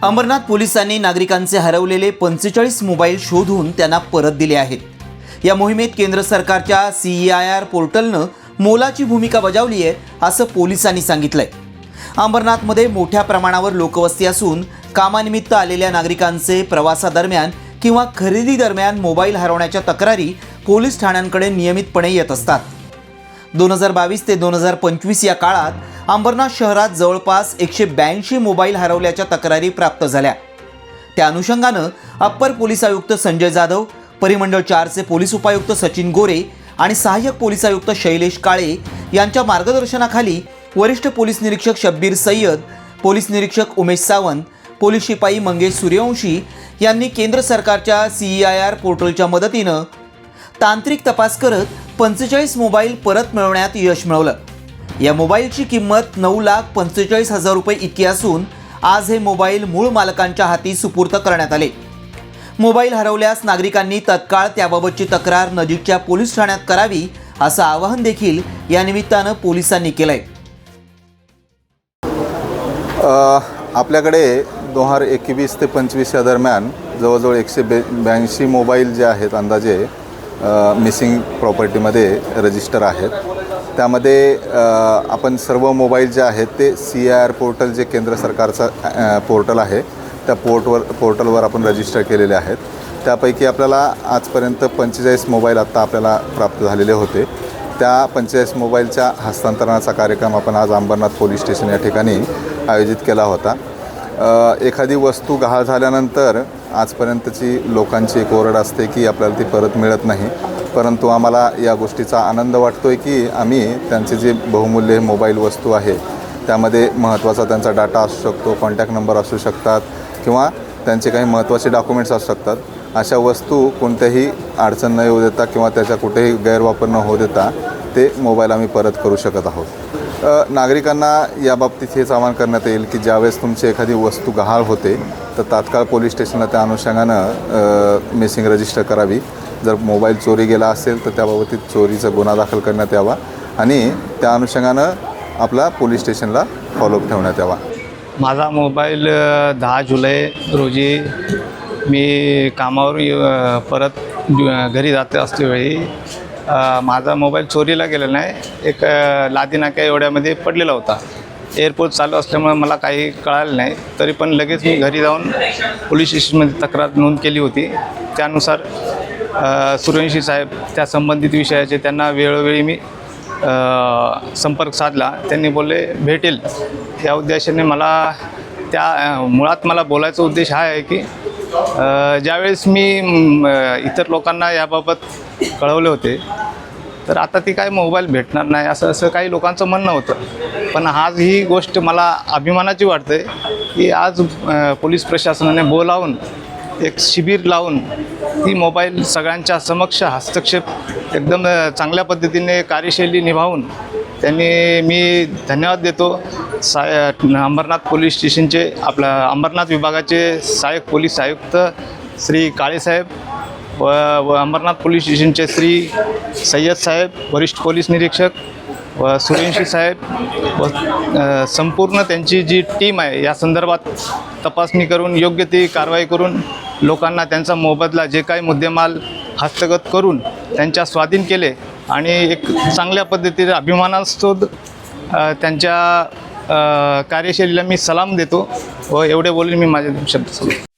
अंबरनाथ पोलिसांनी नागरिकांचे हरवलेले पंचेचाळीस मोबाईल शोधून त्यांना परत दिले आहेत. या मोहिमेत केंद्र सरकारच्या सी आय आर पोर्टलनं मोलाची भूमिका बजावली आहे असं पोलिसांनी सांगितलंय. अंबरनाथमध्ये मोठ्या प्रमाणावर लोकवस्ती असून कामानिमित्त आलेल्या नागरिकांचे प्रवासादरम्यान किंवा खरेदी दरम्यान मोबाईल हरवण्याच्या तक्रारी पोलीस ठाण्यांकडे नियमितपणे येत असतात. दोन हजार बावीस ते दोन हजार पंचवीस या काळात अंबरनाथ शहरात जवळपास एकशे ब्याऐंशी मोबाईल हरवल्याच्या तक्रारी प्राप्त झाल्या. त्या अनुषंगानं अप्पर पोलीस आयुक्त संजय जाधव परिमंडळ चारचे पोलीस उपायुक्त सचिन गोरे आणि सहाय्यक पोलीस आयुक्त शैलेश काळे यांच्या मार्गदर्शनाखाली वरिष्ठ पोलीस निरीक्षक शब्बीर सय्यद पोलीस निरीक्षक उमेश सावंत पोलीस शिपाई मंगेश सूर्यवंशी यांनी केंद्र सरकारच्या सी आय आर पोर्टलच्या मदतीनं तांत्रिक तपास करत पंचेचाळीस मोबाईल परत मिळवण्यात यश मिळवलं. या मोबाईलची किंमत नऊ लाख पंचेचाळीस हजार रुपये इतकी असून आज हे मोबाईल मूळ मालकांच्या हाती सुपूर्त करण्यात आले. मोबाईल हरवल्यास नागरिकांनी तत्काळ त्याबाबतची तक्रार नजीकच्या पोलीस ठाण्यात करावी असं आवाहन देखील या निमित्तानं पोलिसांनी केलंय. आहे आपल्याकडे दोन हजार एकवीस ते पंचवीस या दरम्यान जवळजवळ एकशे बे ब्याऐंशी मोबाईल जे आहेत अंदाजे मिसिंग प्रॉपर्टीमध्ये रजिस्टर आहेत. त्यामध्ये आपण सर्व मोबाईल जे आहेत ते सी आय आर पोर्टल जे केंद्र सरकारचं पोर्टल आहे त्या पोर्टवर पोर्टलवर आपण रजिस्टर केलेले आहेत. त्यापैकी आपल्याला आजपर्यंत पंचेचाळीस मोबाईल आत्ता आपल्याला प्राप्त झालेले होते. त्या पंचेचाळीस मोबाईलच्या हस्तांतरणाचा कार्यक्रम आपण आज अंबरनाथ पोलीस स्टेशन या ठिकाणी आयोजित केला होता. एखादी वस्तू गहाळ झाल्यानंतर आजपर्यंतची लोकांची एक ओरड असते की आपल्याला ती परत मिळत नाही. परंतु आम्हाला या गोष्टीचा आनंद वाटतो आहे की आम्ही त्यांचे जे बहुमूल्य मोबाईल वस्तू आहे त्यामध्ये महत्त्वाचा त्यांचा डाटा असू शकतो कॉन्टॅक्ट नंबर असू शकतात किंवा त्यांचे काही महत्त्वाचे डॉक्युमेंट्स असू शकतात. अशा वस्तू कोणत्याही अडचण न येऊ देता किंवा त्याचा कुठेही गैरवापर न होऊ देता ते मोबाईल आम्ही परत करू शकत आहोत. नागरिकांना याबाबतीत हेच आवाहन करण्यात येईल की ज्यावेळेस तुमची एखादी वस्तू गहाळ होते तर तात्काळ पोलीस स्टेशनला त्या अनुषंगानं मिसिंग रजिस्टर करावी. जर मोबाईल चोरी गेला असेल तर त्याबाबतीत चोरीचा गुन्हा दाखल करण्यात यावा आणि त्या अनुषंगानं आपला पोलीस स्टेशनला फॉलोअप ठेवण्यात यावा. माझा मोबाईल दहा जुलै रोजी मी कामावर परत घरी जाते असतेवेळी वेळी माझा मोबाईल चोरीला गेलेला नाही एक अ, लादी नाक्या एवढ्यामध्ये पडलेला होता. एअरपोर्ट चालू असल्यामुळे मला काही कळालं नाही. तरी पण लगेच मी घरी जाऊन पोलीस स्टेशनमध्ये तक्रार नोंद केली होती. त्यानुसार अ, सूर्यवंशी साहेब त्या संबंधित विषयाचे त्यांना वेळोवेळी मी संपर्क साधला. त्यांनी बोलले भेटेल. या उद्देशाने मला त्या मुळात मला बोलायचा उद्देश हा आहे की ज्यावेळेस मी इतर लोकांना याबाबत कळवले होते तर आता ती काय मोबाईल भेटणार नाही असं असं काही लोकांचं म्हणणं होतं. पण आज ही गोष्ट मला अभिमानाची वाटते की आज पोलीस प्रशासनाने बोलावून एक शिबिर लावून ती मोबाईल सगळ्यांच्या समक्ष हस्तक्षेप एकदम चांगल्या पद्धतीने कार्यशैली निभावून त्यांनी मी धन्यवाद देतो. साय अंबरनाथ पोलीस स्टेशनचे आपल्या अंबरनाथ विभागाचे सहाय्यक पोलीस आयुक्त श्री काळेसाहेब व व अंबरनाथ पोलीस स्टेशनचे श्री सय्यद साहेब वरिष्ठ पोलीस निरीक्षक व सुरेंशी साहेब व संपूर्ण त्यांची जी टीम आहे या संदर्भात तपासणी करून योग्य ती कारवाई करून लोकांना त्यांचा मोबदला जे काही मुद्देमाल हस्तगत करून त्यांच्या स्वाधीन केले आणि एक चांगल्या पद्धतीने अभिमानास्पद त्यांच्या कार्यशैलीला मी सलाम देतो व एवढे बोलून मी माझे शब्द